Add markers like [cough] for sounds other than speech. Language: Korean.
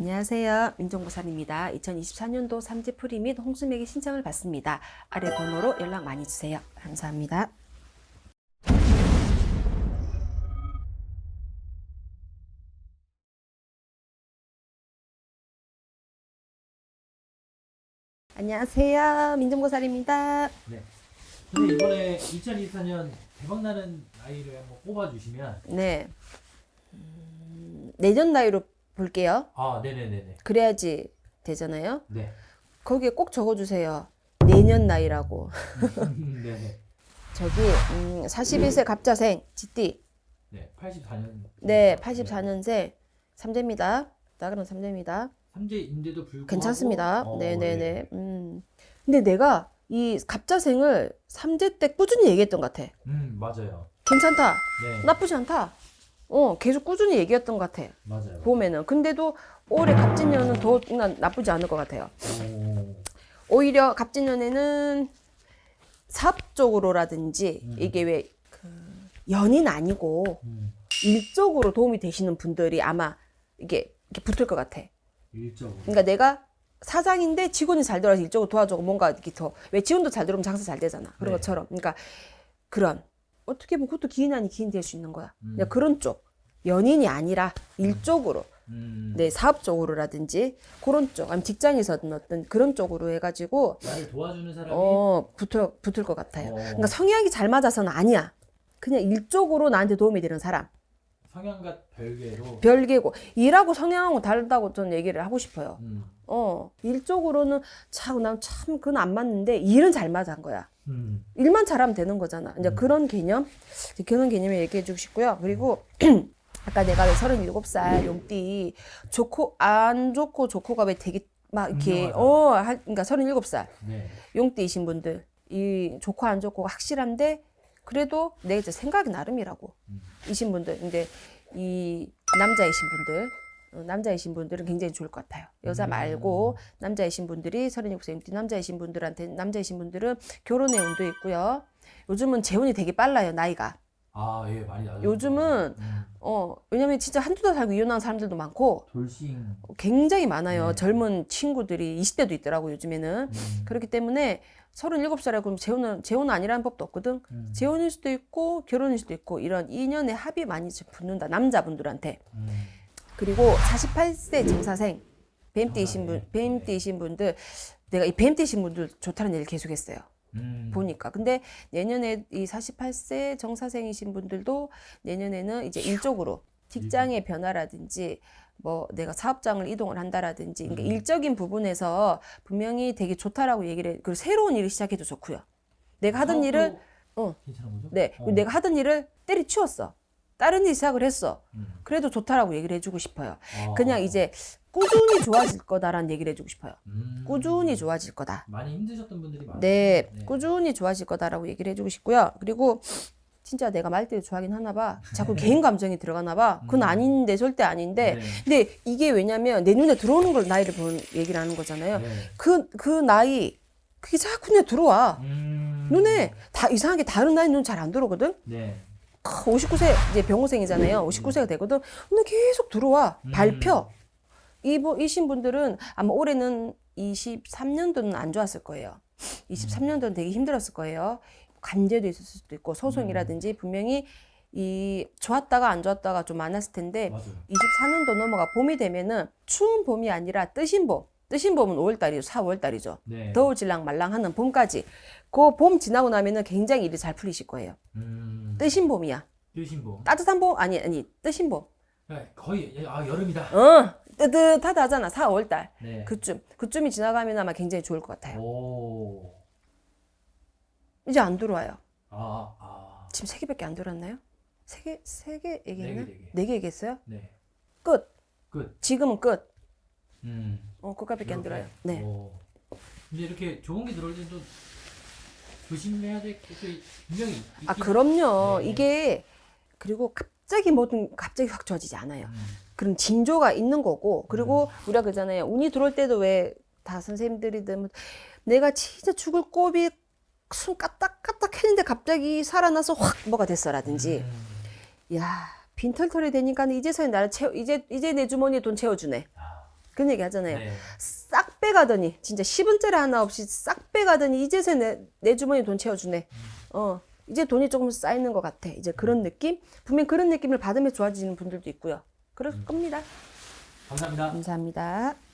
안녕하세요. 민정보살입니다. 2024년도 삼재풀이 및 홍수맥의 신청을 받습니다. 아래 번호로 연락 많이 주세요. 감사합니다. 안녕하세요. 민정보살입니다. 네. 근데 이번에 2024년 대박나는 나이를 한번 꼽아주시면 네. 음, 내년 나이로 볼게요. 아 네네네네 그래야지 되잖아요. 네 거기에 꼭 적어주세요. 내년 나이라고. 네네 [laughs] 저기 음, 41세 갑자생 지띠 네 84년 네 84년생 삼재입니다. 나그는 삼재입니다. 삼재인데도 불구하고 괜찮습니다. 어, 네네 네. 음. 근데 내가 이 갑자생을 삼재 때 꾸준히 얘기했던 것 같아. 음 맞아요 괜찮다. 네 나쁘지 않다. 어 계속 꾸준히 얘기했던 것 같아. 맞아요 봄에는. 근데도 올해 갑진년은 더 나- 나쁘지 않을 것 같아요. 오, 오히려 갑진년에는 사업적으로라든지 음. 이게 왜 그 연인 아니고 음, 일적으로 도움이 되시는 분들이 아마 이게 이렇게 붙을 것 같아. 일적으로 그러니까 내가 사장인데 직원이 잘 들어와서 일적으로 도와주고 뭔가 이렇게 더왜 직원도 잘 들어오면 장사 잘 되잖아. 그런 네. 것처럼. 그러니까 그런 어떻게 보면 그것도 기인 아니 기인 될 수 있는 거야. 음. 그냥 그런 쪽 연인이 아니라 일적으로 음, 내 사업적으로라든지 그런 쪽 아니면 직장에서든 어떤 그런 쪽으로 해가지고 나를 도와주는 사람이 어 붙을 붙을 것 같아요. 어. 그러니까 성향이 잘 맞아서는 아니야. 그냥 일적으로 나한테 도움이 되는 사람. 성향과 별개로 별개고 일하고 성향하고 다르다고 저는 얘기를 하고 싶어요. 음, 어 일적으로는 참 난 참 그건 안 맞는데 일은 잘 맞은 거야. 음, 일만 잘하면 되는 거잖아. 이제 음. 그런 개념, 이제 그런 개념을 얘기해 주고 싶고요. 그리고 [clears throat] 아까 내가 왜 37살 용띠 좋고 안 좋고 좋고가 왜 되게 막 이렇게 분명하다. 어 할- 그러니까 37살 네 용띠이신 분들 이 좋고 안 좋고 확실한데 그래도 내 이제 생각이 나름이라고 음. 이신 분들 근데 이 남자이신 분들 어, 남자이신 분들은 굉장히 좋을 것 같아요. 여자 음. 말고 남자이신 분들이 36세 용띠 남자이신 분들한테 남자이신 분들은 결혼의 운도 있고요. 요즘은 재혼이 되게 빨라요 나이가. 아 예 많이 나죠 요즘은 음, 어 왜냐면 진짜 한두 달 살고 이혼한 사람들도 많고 돌싱 굉장히 많아요. 네. 젊은 친구들이 20대도 있더라고 요즘에는. 음, 그렇기 때문에 37살에 그럼 재혼은 재혼은 아니라는 법도 없거든. 음, 재혼일 수도 있고 결혼일 수도 있고 이런 인연의 합이 많이 붙는다 남자분들한테. 음, 그리고 48세 정사생 뱀띠이신 분 네. 뱀띠이신 분들 내가 이 뱀띠이신 분들 좋다는 얘기를 계속했어요. 음, 보니까 근데 내년에 이 48세 정사생이신 분들도 내년에는 이제 일적으로 직장의 변화라든지 뭐 내가 사업장을 이동을 한다라든지 그러니까 음. 일적인 부분에서 분명히 되게 좋다라고 얘기를 해. 그리고 새로운 일을 시작해도 좋고요. 내가 하던 사업도 일을 어. 네 어. 내가 하던 일을 때리치웠어. 다른 일 시작을 했어. 음. 그래도 좋다라고 얘기를 해주고 싶어요. 아. 그냥 이제 꾸준히 좋아질 거다라는 얘기를 해주고 싶어요. 음. 꾸준히 좋아질 거다. 많이 힘드셨던 분들이 많아요. 네, 꾸준히 좋아질 거다라고 얘기를 해주고 싶고요. 그리고 진짜 내가 말대로 좋아하긴 하나 봐. 자꾸 개인 [laughs] 감정이 들어가나 봐. 그건 음. 아닌데 절대 아닌데. 네. 근데 이게 왜냐면 내 눈에 들어오는 걸 나이를 보는 얘기를 하는 거잖아요. 네. 그그 나이 그게 자꾸 눈에 들어와. 음. 눈에 다 이상하게 다른 나이 눈 잘 안 들어오거든. 네. 59세 이제 병호생이잖아요. 59세가 되거든. 근데 계속 들어와. 음. 밟혀. 이분 이신 분들은 아마 올해는 23년도는 안 좋았을 거예요. 23년도는 되게 힘들었을 거예요. 관제도 있을 수도 있고 소송이라든지 분명히 이 좋았다가 안 좋았다가 좀 많았을 텐데 맞아요. 24년도 넘어가 봄이 되면은 추운 봄이 아니라 뜨신 봄. 뜨신 봄은 5월달이죠. 4월달이죠. 네. 더울질랑 말랑하는 봄까지. 그 봄 지나고 나면은 굉장히 일이 잘 풀리실 거예요. 음. 뜨신 봄이야. 뜨신 봄. 따뜻한 봄 아니 아니 뜨신 봄. 네, 거의 아 여름이다. 어 뜨뜻하다 하잖아 4, 5월달 네. 그쯤 그쯤이 지나가면 아마 굉장히 좋을 것 같아요. 오. 이제 안 들어와요. 아 아. 지금 세 개밖에 안 들어왔나요? 세 개 세 개 얘기했나? 네 개, 네 개. 네개 얘기했어요? 네. 끝. 끝. 지금은 끝. 음. 어 그거밖에 안. 들어요. 네. 오. 근데 이렇게 좋은 게 들어올 때도 조심해야 될게 분명히 있- 아 있긴- 그럼요. 네. 이게 그리고 갑자기 뭐든 갑자기 확 좋아지지 않아요. 음. 그런 징조가 있는 거고 그리고 우리가 그러잖아요. 운이 들어올 때도 왜 다 선생님들이든 뭐 내가 진짜 죽을 꼽이 숨 까딱까딱 했는데 갑자기 살아나서 확 뭐가 됐어라든지 음. 야 빈털털이 되니까 이제서야 나를 채워 이제 이제 내 주머니에 돈 채워주네. 아, 그런 얘기 하잖아요. 네. 싹 빼가더니 진짜 10원짜리 하나 없이 싹 빼가더니 이제서 내, 내 주머니 돈 채워주네. 어 이제 돈이 조금 쌓이는 것 같아. 이제 그런 느낌? 분명 그런 느낌을 받으면 좋아지는 분들도 있고요. 그럴 겁니다. 감사합니다. 감사합니다.